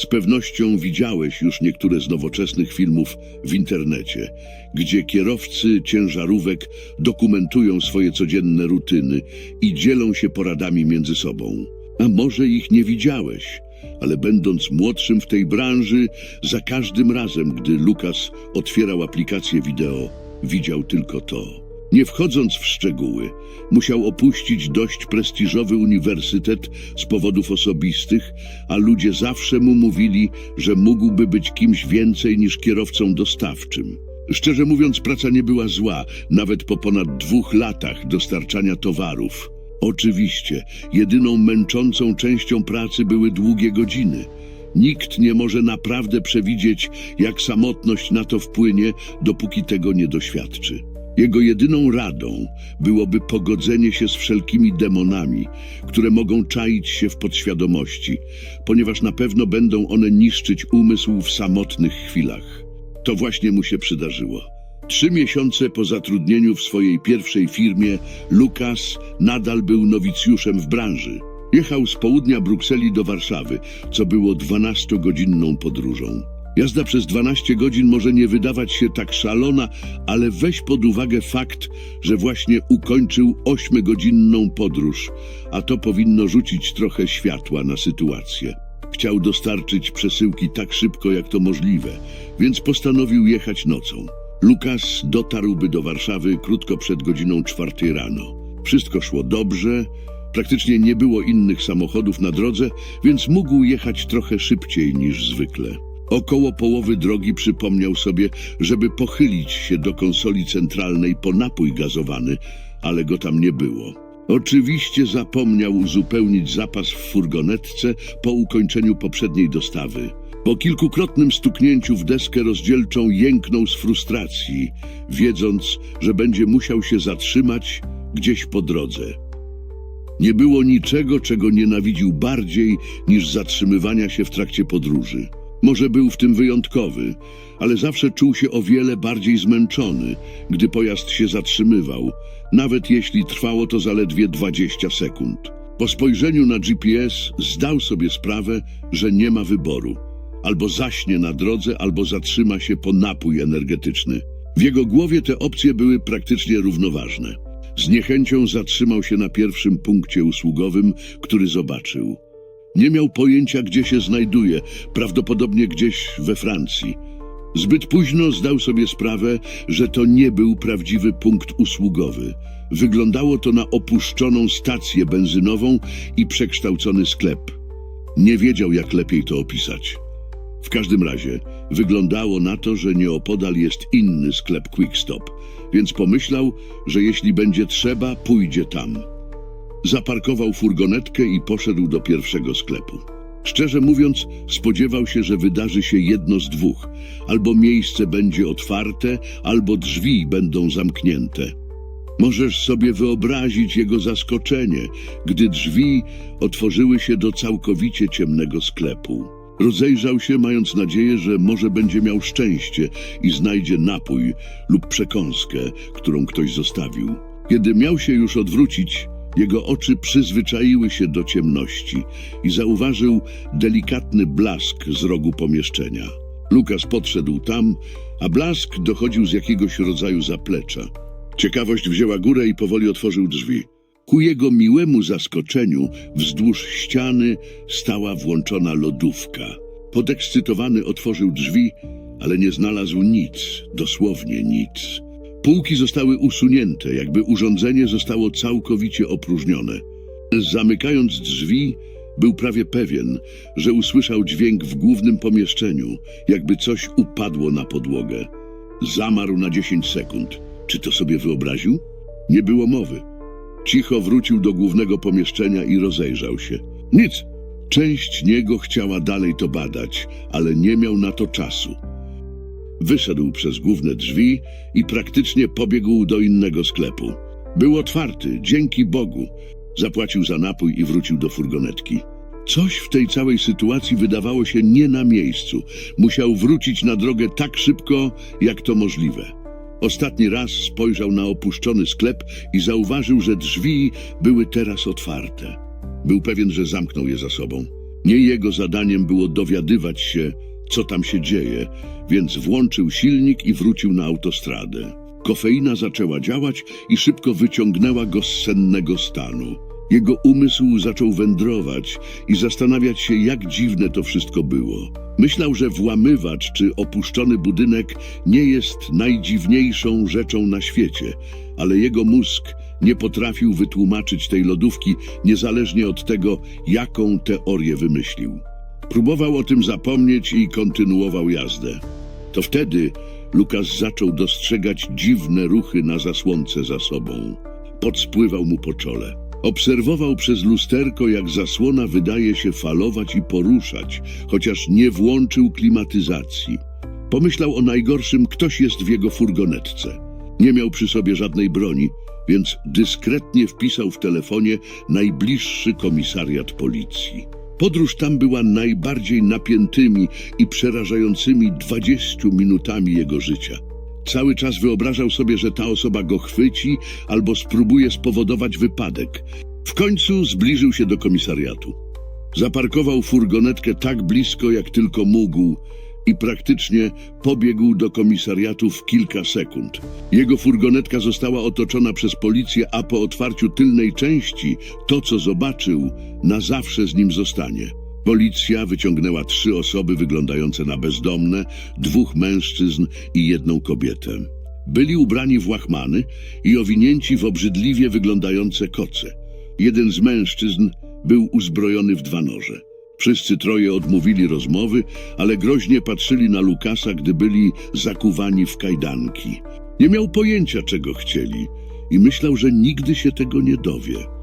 Z pewnością widziałeś już niektóre z nowoczesnych filmów w internecie, gdzie kierowcy ciężarówek dokumentują swoje codzienne rutyny i dzielą się poradami między sobą. A może ich nie widziałeś, ale będąc młodszym w tej branży, za każdym razem, gdy Lukas otwierał aplikację wideo, widział tylko to. Nie wchodząc w szczegóły, musiał opuścić dość prestiżowy uniwersytet z powodów osobistych, a ludzie zawsze mu mówili, że mógłby być kimś więcej niż kierowcą dostawczym. Szczerze mówiąc, praca nie była zła, nawet po ponad dwóch latach dostarczania towarów. Oczywiście, jedyną męczącą częścią pracy były długie godziny. Nikt nie może naprawdę przewidzieć, jak samotność na to wpłynie, dopóki tego nie doświadczy. Jego jedyną radą byłoby pogodzenie się z wszelkimi demonami, które mogą czaić się w podświadomości, ponieważ na pewno będą one niszczyć umysł w samotnych chwilach. To właśnie mu się przydarzyło. Trzy miesiące po zatrudnieniu w swojej pierwszej firmie, Lukas nadal był nowicjuszem w branży. Jechał z południa Brukseli do Warszawy, co było 12-godzinną podróżą. Jazda przez 12 godzin może nie wydawać się tak szalona, ale weź pod uwagę fakt, że właśnie ukończył 8-godzinną podróż, a to powinno rzucić trochę światła na sytuację. Chciał dostarczyć przesyłki tak szybko, jak to możliwe, więc postanowił jechać nocą. Lukas dotarłby do Warszawy krótko przed godziną czwartej rano. Wszystko szło dobrze, praktycznie nie było innych samochodów na drodze, więc mógł jechać trochę szybciej niż zwykle. Około połowy drogi przypomniał sobie, żeby pochylić się do konsoli centralnej po napój gazowany, ale go tam nie było. Oczywiście zapomniał uzupełnić zapas w furgonetce po ukończeniu poprzedniej dostawy. Po kilkukrotnym stuknięciu w deskę rozdzielczą jęknął z frustracji, wiedząc, że będzie musiał się zatrzymać gdzieś po drodze. Nie było niczego, czego nienawidził bardziej niż zatrzymywania się w trakcie podróży. Może był w tym wyjątkowy, ale zawsze czuł się o wiele bardziej zmęczony, gdy pojazd się zatrzymywał, nawet jeśli trwało to zaledwie 20 sekund. Po spojrzeniu na GPS zdał sobie sprawę, że nie ma wyboru. Albo zaśnie na drodze, albo zatrzyma się po napój energetyczny. W jego głowie te opcje były praktycznie równoważne. Z niechęcią zatrzymał się na pierwszym punkcie usługowym, który zobaczył. Nie miał pojęcia, gdzie się znajduje, prawdopodobnie gdzieś we Francji. Zbyt późno zdał sobie sprawę, że to nie był prawdziwy punkt usługowy. Wyglądało to na opuszczoną stację benzynową i przekształcony sklep. Nie wiedział, jak lepiej to opisać. W każdym razie wyglądało na to, że nieopodal jest inny sklep Quickstop, więc pomyślał, że jeśli będzie trzeba, pójdzie tam. Zaparkował furgonetkę i poszedł do pierwszego sklepu. Szczerze mówiąc, spodziewał się, że wydarzy się jedno z dwóch. Albo miejsce będzie otwarte, albo drzwi będą zamknięte. Możesz sobie wyobrazić jego zaskoczenie, gdy drzwi otworzyły się do całkowicie ciemnego sklepu. Rozejrzał się, mając nadzieję, że może będzie miał szczęście i znajdzie napój lub przekąskę, którą ktoś zostawił. Kiedy miał się już odwrócić, jego oczy przyzwyczaiły się do ciemności i zauważył delikatny blask z rogu pomieszczenia. Lukas podszedł tam, a blask dochodził z jakiegoś rodzaju zaplecza. Ciekawość wzięła górę i powoli otworzył drzwi. Ku jego miłemu zaskoczeniu wzdłuż ściany stała włączona lodówka. Podekscytowany otworzył drzwi, ale nie znalazł nic, dosłownie nic. Półki zostały usunięte, jakby urządzenie zostało całkowicie opróżnione. Zamykając drzwi, był prawie pewien, że usłyszał dźwięk w głównym pomieszczeniu, jakby coś upadło na podłogę. Zamarł na 10 sekund. Czy to sobie wyobraził? Nie było mowy. Cicho wrócił do głównego pomieszczenia i rozejrzał się. Nic. Część niego chciała dalej to badać, ale nie miał na to czasu. Wyszedł przez główne drzwi i praktycznie pobiegł do innego sklepu. Był otwarty, dzięki Bogu. Zapłacił za napój i wrócił do furgonetki. Coś w tej całej sytuacji wydawało się nie na miejscu. Musiał wrócić na drogę tak szybko, jak to możliwe. Ostatni raz spojrzał na opuszczony sklep i zauważył, że drzwi były teraz otwarte. Był pewien, że zamknął je za sobą. Nie jego zadaniem było dowiadywać się, co tam się dzieje, więc włączył silnik i wrócił na autostradę. Kofeina zaczęła działać i szybko wyciągnęła go z sennego stanu. Jego umysł zaczął wędrować i zastanawiać się, jak dziwne to wszystko było. Myślał, że włamywacz czy opuszczony budynek nie jest najdziwniejszą rzeczą na świecie, ale jego mózg nie potrafił wytłumaczyć tej lodówki niezależnie od tego, jaką teorię wymyślił. Próbował o tym zapomnieć i kontynuował jazdę. To wtedy Lukas zaczął dostrzegać dziwne ruchy na zasłonce za sobą. Pot spływał mu po czole. Obserwował przez lusterko, jak zasłona wydaje się falować i poruszać, chociaż nie włączył klimatyzacji. Pomyślał o najgorszym, ktoś jest w jego furgonetce. Nie miał przy sobie żadnej broni, więc dyskretnie wpisał w telefonie najbliższy komisariat policji. Podróż tam była najbardziej napiętymi i przerażającymi 20 minutami jego życia. Cały czas wyobrażał sobie, że ta osoba go chwyci albo spróbuje spowodować wypadek. W końcu zbliżył się do komisariatu. Zaparkował furgonetkę tak blisko, jak tylko mógł i praktycznie pobiegł do komisariatu w kilka sekund. Jego furgonetka została otoczona przez policję, a po otwarciu tylnej części to, co zobaczył, na zawsze z nim zostanie. Policja wyciągnęła trzy osoby wyglądające na bezdomne, dwóch mężczyzn i jedną kobietę. Byli ubrani w łachmany i owinięci w obrzydliwie wyglądające koce. Jeden z mężczyzn był uzbrojony w dwa noże. Wszyscy troje odmówili rozmowy, ale groźnie patrzyli na Lukasa, gdy byli zakuwani w kajdanki. Nie miał pojęcia, czego chcieli i myślał, że nigdy się tego nie dowie.